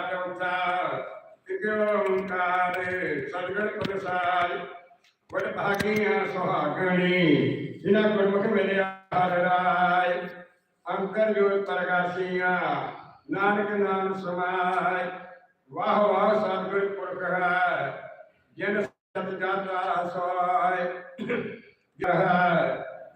ਚੌਥਾ ਇਕ ਓੰਕਾਰ ਸਤਿਗੁਰ ਪ੍ਰਸਾਦ ਵਡ ਭਾਗੀਆਂ ਸੁਹਾਗਣੀ, ਜਿਨ੍ਹਾਂ ਗੁਰਮੁਖ ਮਿਲਿਆ ਹਰ ਰਾਏ। ਅੰਕਰ ਜੋਤ ਪ੍ਰਗਾਸੀਆਂ ਨਾਨਕ ਨਾਮ ਸਮਾਇ ਵਾਹ ਵਾਹ ਸਤਿਗੁਰ ਪੁਰਖ ਹੈ ਜਿਨ ਸਤ ਜਾਤਾ ਸੋਇ ਜਹ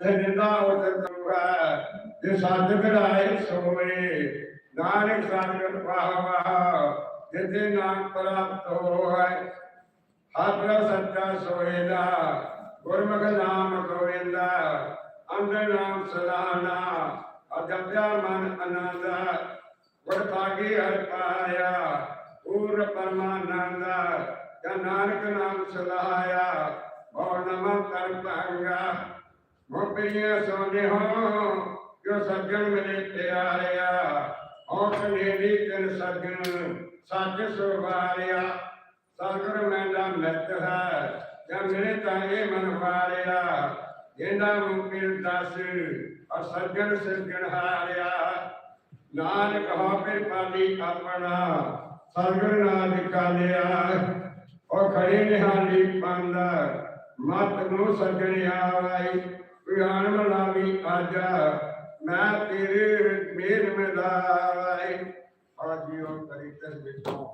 ਤੇ ਨਿੰਦਾ ਉਤਰ ਕਰੂਗਾ ਜੇ ਸਾਧਕ ਰਾਏ ਸੋਏ। ਨਾਨਕ ਸਤਿਗੁਰ ਵਾਹ ਜਿਤੇ ਨਾਮ ਪ੍ਰਾਪਤ ਹੋਏ, ਹਰ ਸੱਚਾ ਸੋਏਦਾ ਗੁਰਮੁਖ ਨਾਮ ਗੋਇੰਦਾ, ਅੰਦਰ ਨਾਮ ਸਲਾਨਾ ਅਜਪਿਆ ਮਨ ਆਨੰਦ ਗੁਰ ਭਾਗੀ ਹਰ ਪਾਇਆ ਪੂਰ ਪਰਮਾਨੰਦ, ਜਾਂ ਨਾਨਕ ਨਾਮ ਸਲਾਇਆ ਬਹੁ ਨਮਨ ਕਰ ਪਾਂਗਾ ਮੋਪਰੀਆਂ ਸੋਨੇ ਹੋ, ਜੋ ਸੱਜਣ ਮਿਲੇ ਪਿਆਰਿਆ। ਔਖ ਨੇਰੀ ਤਿਨ ਸੱਜਣ, ਸੱਚ ਸੁਵਾਰਿਆ। ਸਤਿਗੁਰ ਮੈਂਦਾ ਮਿੱਤ ਹੈ ਜਾਂ ਮੇਰੇ ਤਾਂ ਇਹ ਮਨ ਵਾਰਿਆ। ਇਹਦਾ ਮੁਕਿਰ ਦਸ ਔਰ ਸੱਜਣ ਸਿਰਜਣ ਹਾਰਿਆ। ਨਾਨਕ ਹੋ ਫਿਰ ਪਾਲੀ ਆਪਣਾ ਸਤਿਗੁਰ ਨਾਮ ਕਾਲਿਆ ਉਹ ਖੜੀ ਨਿਹਾਲੀ ਪੰਦ ਮਤ ਨੂੰ ਸੱਜਣ ਆਵਾਈ। ਵਿਹਾਨ ਮਲਾਵੀ ਆਜਾ ਮੈਂ ਤੇਰੇ ਮੇਰ ਮਿਲਾਈ ਆਜਿਓ ਕਰੀ ਤਰ ਬਿਠੋ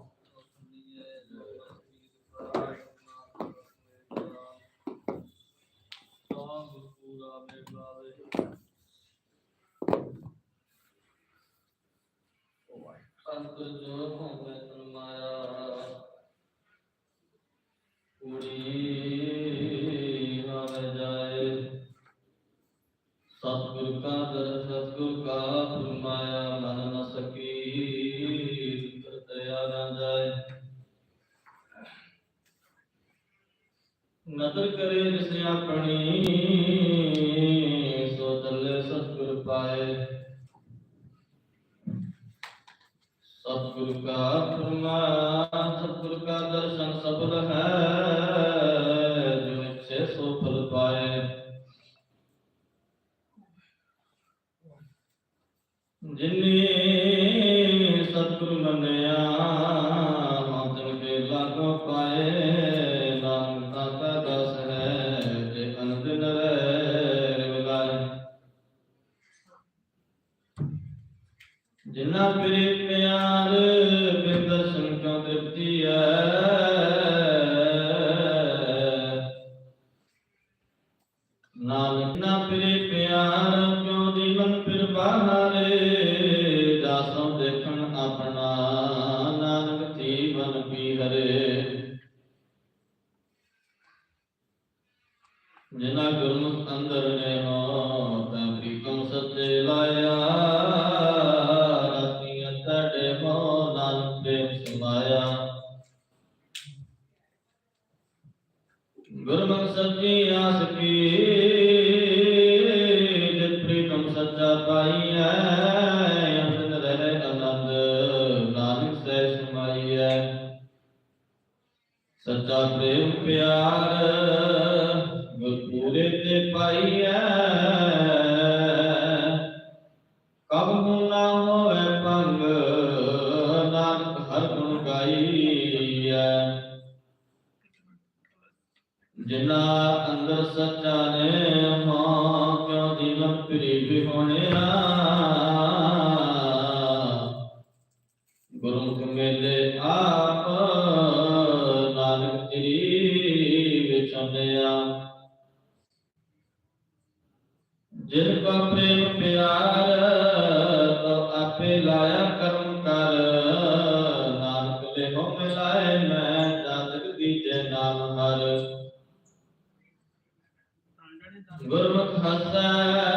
ਸੰਤ ਜੋ ਭੋਗੈ ਜਿਨੇ ਸਤਿਗੁਰ ਮੰਨਿਆ ਮਨ ਤੇ ਲਾਗੋ ਪਾਏ। ਸੱਚਾ ਪ੍ਰੇਮ ਪਿਆਰ ਗੁਰਪੂਰੇ ਤੇ ਪਾਈਐ। ਕਬ ਨੂੰ ਨਾ ਹੋਵੇ ਪੰਗ ਨਾਨਕ ਹਰ ਗੁਣ ਗਾਈਐ। ਜਿਨਾ ਅੰਦਰ ਸੱਚਾ ਨੇ ਮਾਂ, ਕਿਉ ਜੀਵਨ ਪ੍ਰੀ ਹੋਣਿਆ ਜਿਨ ਕਾ ਪ੍ਰੇਮ ਪਿਆਰ, ਤੋ ਆਪੇ ਲਾਇਆ ਕਰਮ ਕਰ। ਨਾਨਕ ਲੈ ਹੋ ਮਿਲਾਏ ਮੈਂ ਜਾਤਕ ਦੀਜੇ ਨਾਮ ਹਰ। ਗੁਰਮੁਖ ਹਸੈ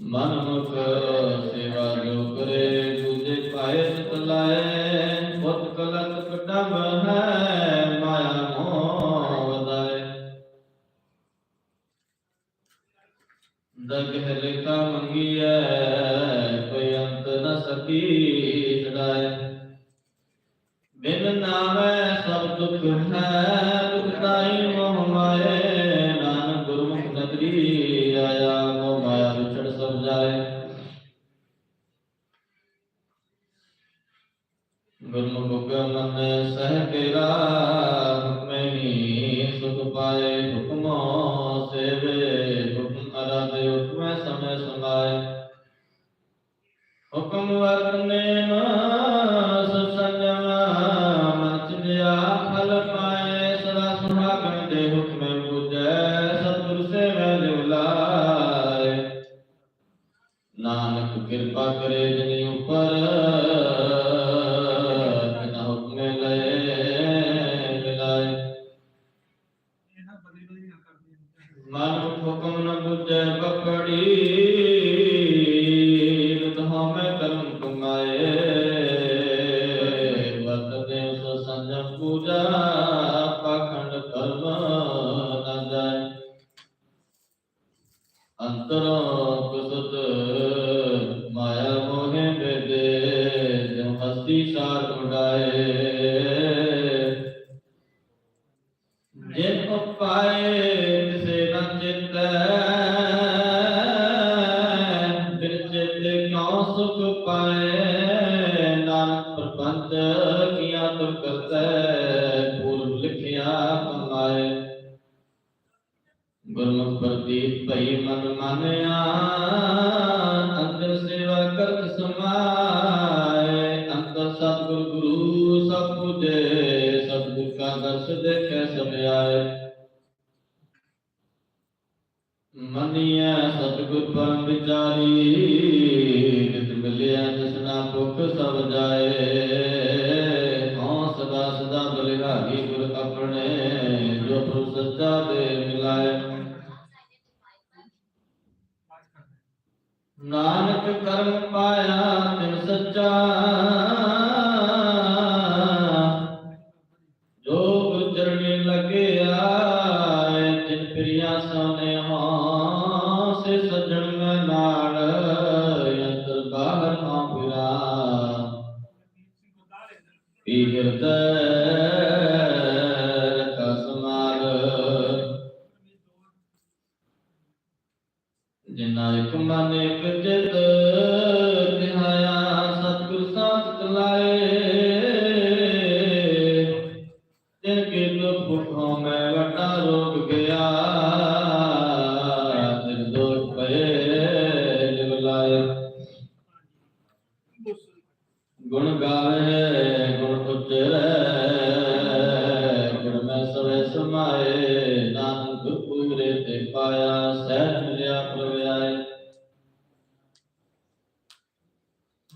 ਮਨ ਸੇਵਾ ਜੋ ਕਰੇ ਦੂਜੇ ਪਾਏ ਸਤਲਾਏ ਗੁਰਮੁਖ ਮਨ ਸਹਿ ਤੇਰਾ ਹੁਕਮੇ ਸੁਖ ਪਾਏ ਹੁਕਮੋ ਸੇਵੇ ਹੁਕਮ ਅਰਾਧੇ ਹੁਕਮੈ ਸਮੈ ਸੁਨਾਏ ਹੁਕਮ ਵਰਨੇ ਮਾ ਕਿਰਪਾ ਕਰੇ ਮਨ ਹੁਕਮ ਨ ਬੁਝੈ ਬਖੜੀ ਪ੍ਰਦੀਪ ਭਈ ਮਨ ਮਾਨਿਆ ਅੰਦਰ ਸੇਵਾ ਕਰਤ ਸਮਾਏ। ਅੰਦਰ ਸਤਿਗੁਰ ਗੁਰੂ ਸਭ ਪੁਜੇ ਸਤਿਗੁਰ ਕਾ ਦਰਸ ਦੇਖੈ ਸਮਾਏ ਮਨਿਆ ਸਤਿਗੁਰ ਪਰਮ ਵਿਚਾਰੀ ਜਿਤ ਮਿਲਿਆ ਜਿਸਨਾ ਭੁਖ ਸਭ ਜਾਏ। でないくまねくて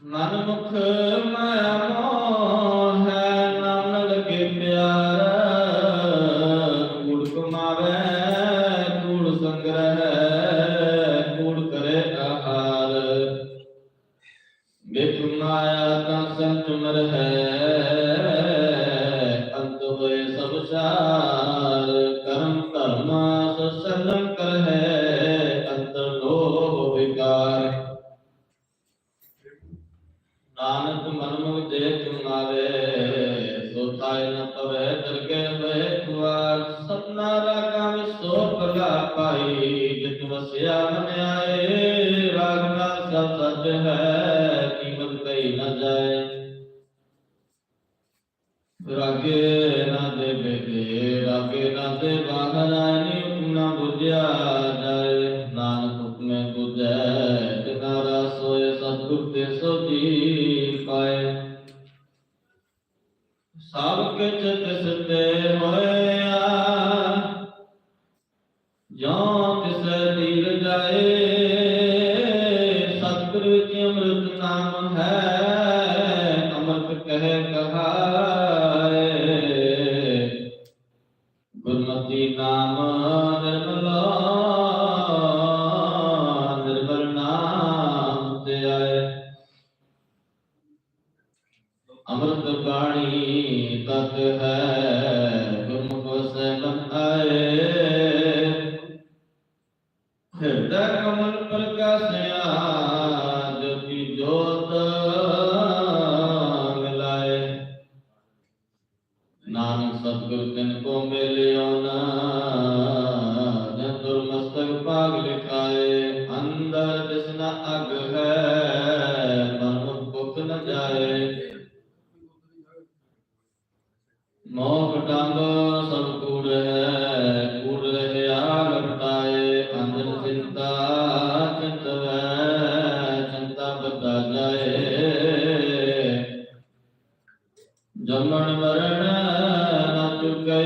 ਮਨਮੁਖ ਮਮੋ ਸਮਾਇ ਨ ਪਵੈ, ਦਰਗਹਿ ਬਹਿ ਕੁਆਰ ਸਭਨਾ ਰਾਗਾ ਵਿੱਚ ਸੋ ਭਲਾ ਪਾਈ ਜਿਤ ਵਸਿਆ ਮਨ ਆਏ, ਰਾਗ ਨਾ ਸਭ ਸੱਚ ਹੈ, ਕੀਮਤ ਕਈ ਨ ਜਾਏ। ਰਾਗੇ ਜਾਂ ਤਿਸੈ ਨੀਰ ਜਾਏ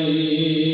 عليه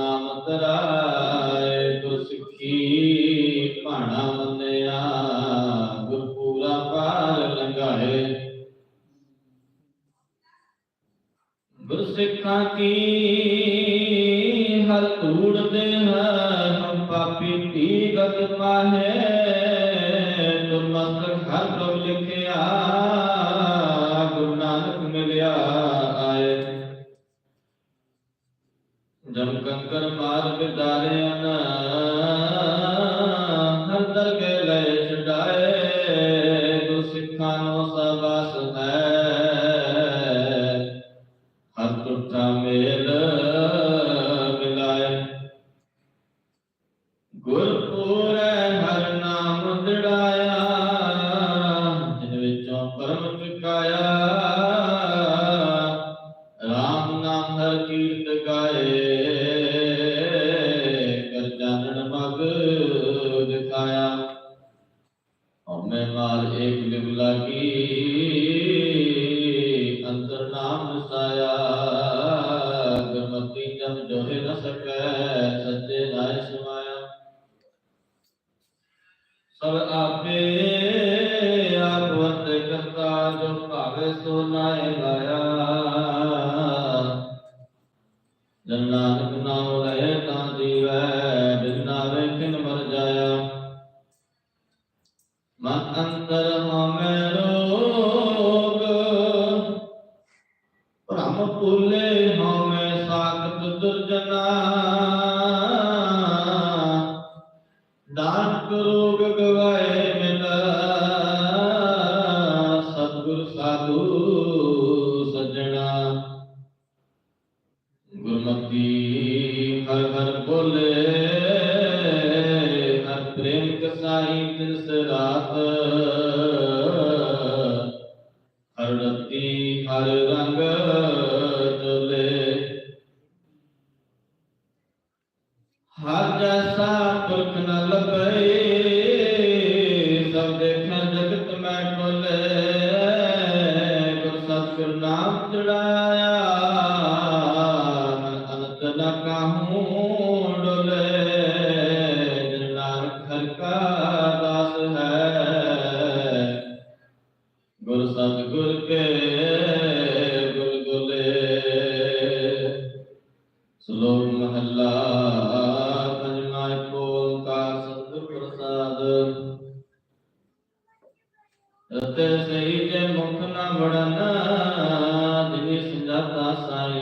ਨਾਮ ਤਰਾ ਨਾਮ ਰਸਾਇਆ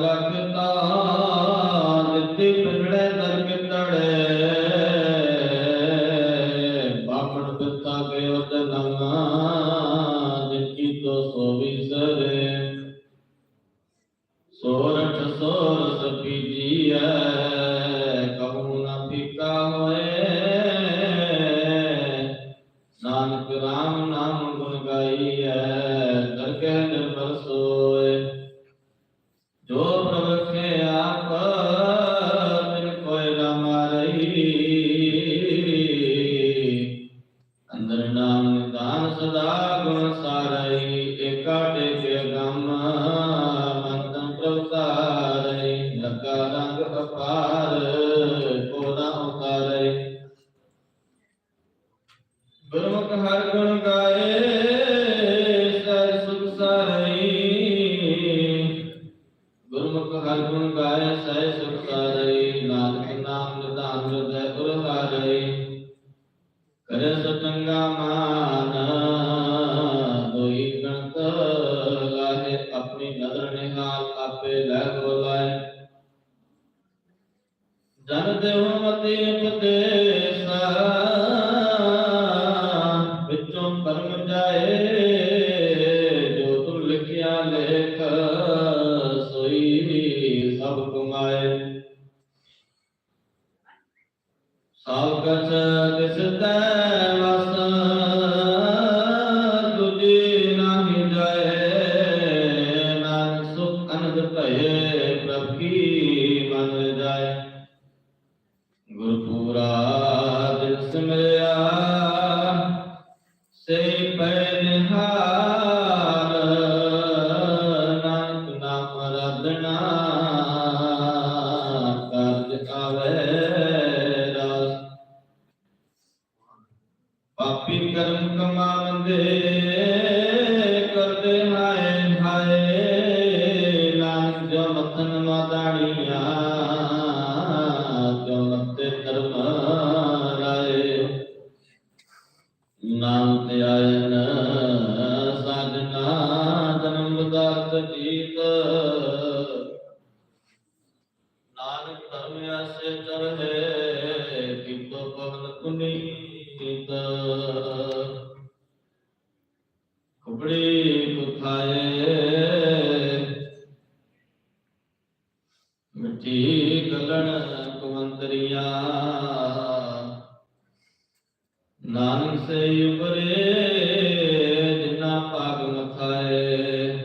ਲਗਤਾ ਆਪੇ ਲੈ ਬੋਲਾਏ। ਜਨ ਦੇਹ ਮਤੀ ਉਪਦੇ ਪੂਰਾ nam ya